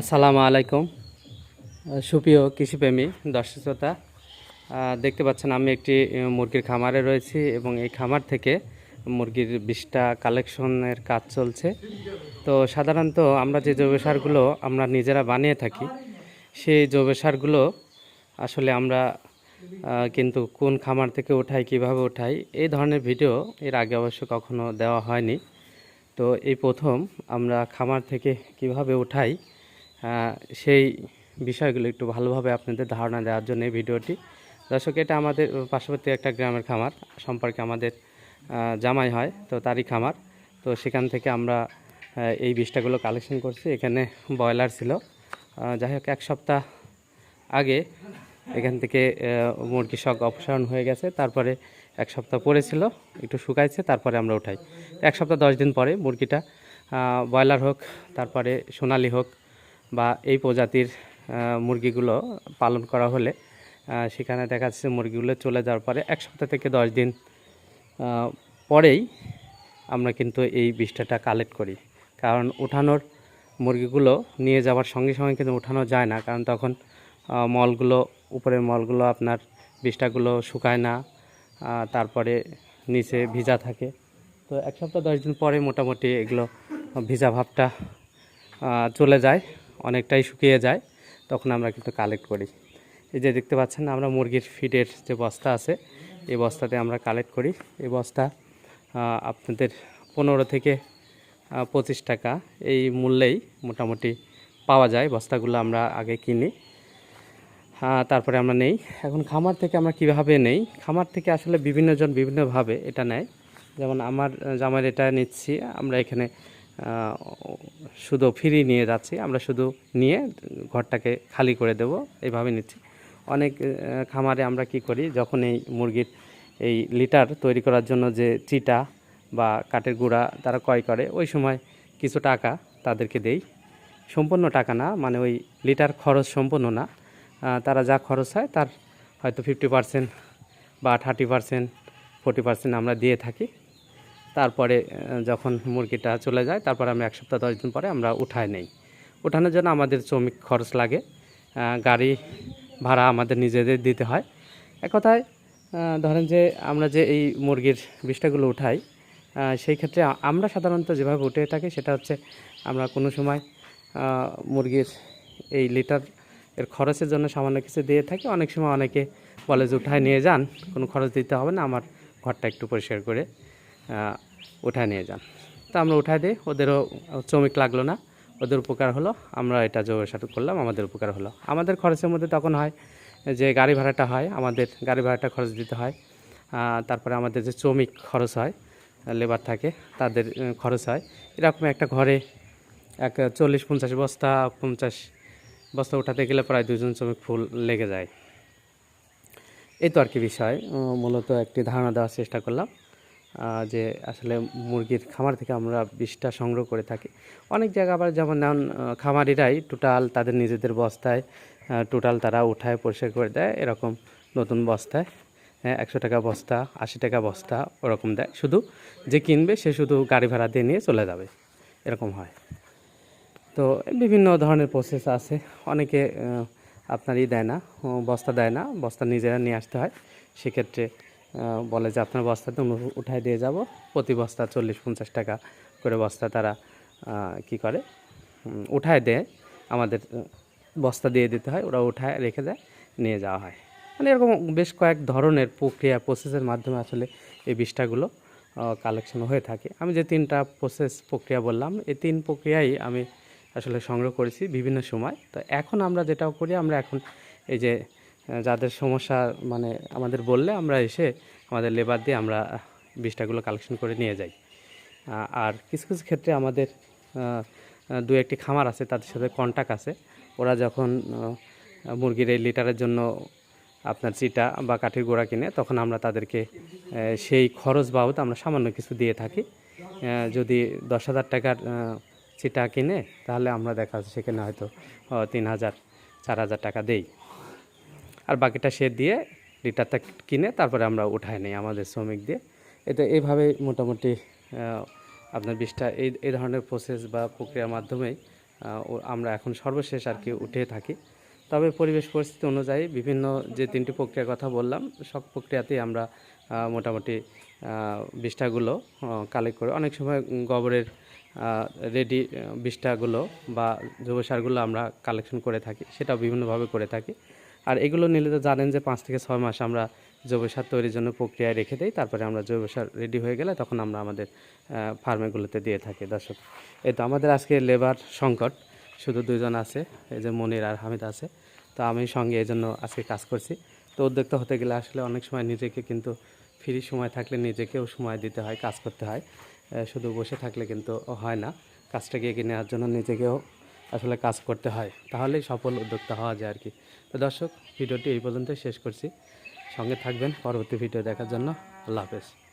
আসসালামু আলাইকুম। সুপ্রিয় কৃষিপ্রেমী, দর্শক শ্রোতা দেখতে পাচ্ছেন আমি একটি মুরগির খামারে রয়েছি এবং এই খামার থেকে মুরগির বিষটা কালেকশনের কাজ চলছে। তো সাধারণত আমরা যে জৈব সারগুলো আমরা নিজেরা বানিয়ে থাকি, সেই জৈব সারগুলো আসলে আমরা কিন্তু কোন খামার থেকে ওঠাই কীভাবে ওঠাই এই ধরনের ভিডিও এর আগে অবশ্য কখনো দেওয়া হয়নি। তো এই প্রথম আমরা খামার থেকে কীভাবে উঠাই সেই বিষয়গুলো একটু ভালোভাবে আপনাদের ধারণা দেওয়ার জন্য এই ভিডিওটি। দর্শক, এটা আমাদের পার্শ্ববর্তী একটা গ্রামের খামার, সম্পর্কে আমাদের জামাই হয়, তো তারই খামার। তো সেখান থেকে আমরা এই বিষটাগুলো কালেকশন করছি। এখানে ব্রয়লার ছিল। যাই হোক, এক সপ্তাহ আগে এখান থেকে মুরগি শখ অপসারণ হয়ে গেছে। তারপরে এক সপ্তাহ পরেছিল একটু শুকাইছে, তারপরে আমরা উঠাই। এক সপ্তাহ দশ দিন পরে মুরগিটা ব্রয়লার হোক, তারপরে সোনালি হোক বা এই প্রজাতির মুরগিগুলো পালন করা হলে সেখানে দেখা যাচ্ছে মুরগিগুলো চলে যাওয়ার পরে এক সপ্তাহ থেকে দশ দিন পরেই আমরা কিন্তু এই বিষটাটা কালেক্ট করি। কারণ উঠানোর মুরগিগুলো নিয়ে যাওয়ার সঙ্গে সঙ্গে কিন্তু উঠানো যায় না। কারণ তখন মলগুলো, উপরের মলগুলো আপনার বিষটাগুলো শুকায় না তারপরে নিচে ভিজা থাকে। তো এক সপ্তাহ দশ দিন পরে মোটামুটি এগুলো ভিজা ভাবটা চলে যায়। অনেকটাই শুকিয়ে যায়, তখন আমরা কিন্তু কালেক্ট করি। এই যে দেখতে পাচ্ছেন, আমরা মুরগির ফিডের যে বস্তা আছে, এই বস্তাতে আমরা কালেক্ট করি। এই বস্তা আপনাদের পনেরো থেকে পঁচিশ টাকা এই মূল্যেই মোটামুটি পাওয়া যায় বস্তাগুলো আমরা আগে কিনি। হ্যাঁ তারপরে আমরা নেই। এখন খামার থেকে আমরা কীভাবে নেই? খামার থেকে আসলে বিভিন্নজন বিভিন্নভাবে এটা নেয়। যেমন আমার জামাইয়ের এটা নিচ্ছি, আমরা এখানে শুধু ফ্রি নিয়ে যাচ্ছি। আমরা শুধু নিয়ে ঘরটাকে খালি করে দেব। এইভাবে নিচ্ছি। অনেক খামারে আমরা কি করি, যখন এই মুরগির এই লিটার তৈরি করার জন্য যে চিটা বা কাঠের গুঁড়া তারা ক্রয় করে, ওই সময় কিছু টাকা তাদেরকে দেই। সম্পূর্ণ টাকা না মানে ওই লিটার খরচ সম্পূর্ণ না। তারা যা খরচ হয় তার হয়তো ফিফটি পার্সেন্ট বা থার্টি পার্সেন্ট ফোর্টি পার্সেন্ট আমরা দিয়ে থাকি। তারপরে যখন মুরগিটা চলে যায়, তারপরে আমরা এক সপ্তাহ, দশ দিন পরে আমরা উঠায় নেই। উঠানোর জন্য আমাদের শ্রমিক খরচ লাগে। গাড়ি ভাড়া আমাদের নিজেদের দিতে হয়। এক কথায় ধরেন যে আমরা যে এই মুরগির বিষটাগুলো উঠাই সেই ক্ষেত্রে আমরা সাধারণত যেভাবে উঠে থাকি, সেটা হচ্ছে আমরা কোনো সময় মুরগির এই লিটার এর খরচের জন্য সামান্য কিছু দিয়ে থাকি। অনেক সময় অনেকে বলে যে, উঠায় নিয়ে যান, কোনো খরচ দিতে হবে না, আমার ঘরটা একটু পরিষ্কার করে। উঠায় নিয়ে যান। তা আমরা উঠায় দিই, ওদেরও শ্রমিক লাগল না, ওদের উপকার হলো, আমরা এটা জোরের সাথে করলাম, আমাদের উপকার হলো। আমাদের খরচের মধ্যে তখন হয় যে গাড়ি ভাড়াটা হয়, আমাদের গাড়ি ভাড়াটা খরচ দিতে হয় তারপরে আমাদের যে শ্রমিক খরচ হয়, লেবার থাকে, তাদের খরচ হয়। এরকম একটা ঘরে এক চল্লিশ, পঞ্চাশ বস্তা পঞ্চাশ বস্তা উঠাতে গেলে প্রায় দুজন শ্রমিক ফুল লেগে যায়। এই তো আর কি বিষয় মূলত একটি ধারণা দেওয়ার চেষ্টা করলাম। যে আসলে মুরগির খামার থেকে আমরা বিষটা সংগ্রহ করে থাকি। অনেক জায়গা আবার যেমন নেন খামারিরাই টোটাল তাদের নিজেদের বস্তায় টোটাল তারা উঠায়, পরিষ্কার করে দেয়, এরকম নতুন বস্তায় হ্যাঁ একশো টাকা বস্তা, আশি টাকা বস্তা ওরকম দেয়। শুধু যে কিনবে, সে শুধু গাড়ি ভাড়া দিয়ে নিয়ে চলে যাবে, এরকম হয়। তো বিভিন্ন ধরনের প্রসেস আছে। অনেকে আপনারই দেয় না বস্তা দেয় না, বস্তা নিজেরা নিয়ে আসতে হয়। সেক্ষেত্রে বলে যে আপনার বস্তাতে উঠায় দিয়ে যাব। প্রতি বস্তা চল্লিশ পঞ্চাশ টাকা করে বস্তা তারা কি করে? উঠায় দেয়। আমাদের বস্তা দিয়ে দিতে হয়, ওরা উঠায়, রেখে দেয়, নিয়ে যাওয়া হয়। মানে এরকম বেশ কয়েক ধরনের প্রক্রিয়া প্রসেসের মাধ্যমে আসলে এই বিষটাগুলো কালেকশন হয়ে থাকে। আমি যে তিনটা প্রসেস প্রক্রিয়া বললাম, এই তিন প্রক্রিয়াই আমি আসলে সংগ্রহ করেছি বিভিন্ন সময়। তো এখন আমরা যেটাও করি, আমরা এখন এই যে যাদের সমস্যা মানে আমাদের বললে আমরা এসে আমাদের লেবার দিয়ে আমরা বিষটাগুলো কালেকশন করে নিয়ে যাই। আর কিছু কিছু ক্ষেত্রে আমাদের দু একটি খামার আছে, তাদের সাথে কন্ট্যাক্ট আছে। ওরা যখন মুরগির এই লিটারের জন্য আপনার চিটা বা কাঠের গোড়া কিনে, তখন আমরা তাদেরকে সেই খরচ বাবদ আমরা সামান্য কিছু দিয়ে থাকি। যদি দশ হাজার টাকার চিটা কিনে, তাহলে আমরা দেখা যাচ্ছে সেখানে হয়তো তিন হাজার, চার হাজার টাকা দেই। আর বাকিটা সে দিয়ে লিটারটা কিনে তারপরে আমরা উঠাই নিই আমাদের শ্রমিক দিয়ে। এতে এইভাবে মোটামুটি আপনার বিষটা এই এই ধরনের প্রসেস বা প্রক্রিয়ার মাধ্যমেই আমরা এখন সর্বশেষ আর কি উঠে থাকি। তবে পরিবেশ পরিস্থিতি অনুযায়ী বিভিন্ন যে তিনটি প্রক্রিয়ার কথা বললাম, সব প্রক্রিয়াতেই আমরা মোটামুটি বিষ্ঠাগুলো কালেক্ট করে অনেক সময় গোবরের রেডি বিষ্ঠাগুলো বা জৈব সারগুলো আমরা কালেকশন করে থাকি, সেটাও বিভিন্নভাবে করে থাকি। আর এগুলো নিলে তো জানেন যে পাঁচ থেকে ছয় মাস আমরা জৈব সার তৈরির জন্য প্রক্রিয়ায় রেখে দেই, তারপরে আমরা জৈব সার রেডি হয়ে গেলে তখন আমরা আমাদের ফার্মেগুলোতে দিয়ে থাকি। দর্শক, এই তো আমাদের আজকে লেবার সংকট, শুধু দুজন আছে, এই যে মনির আর হামিদ আছে। তো আমি সঙ্গে এই জন্য আজকে কাজ করছি। তো উদ্যোক্তা হতে গেলে আসলে অনেক সময় নিজেকে কিন্তু ফ্রি সময় থাকলে নিজেকেও সময় দিতে হয়, কাজ করতে হয়। শুধু বসে থাকলে কিন্তু হয় না। কাজটাকে এগিয়ে নেওয়ার জন্য নিজেকেও আসলে কাজ করতে হয়, তাহলেই সফল উদ্যোক্তা হওয়া যায় আর কি তো দর্শক, ভিডিওটি এই পর্যন্তই শেষ করছি। সঙ্গে থাকবেন পরবর্তী ভিডিও দেখার জন্য। আল্লাহ হাফেজ।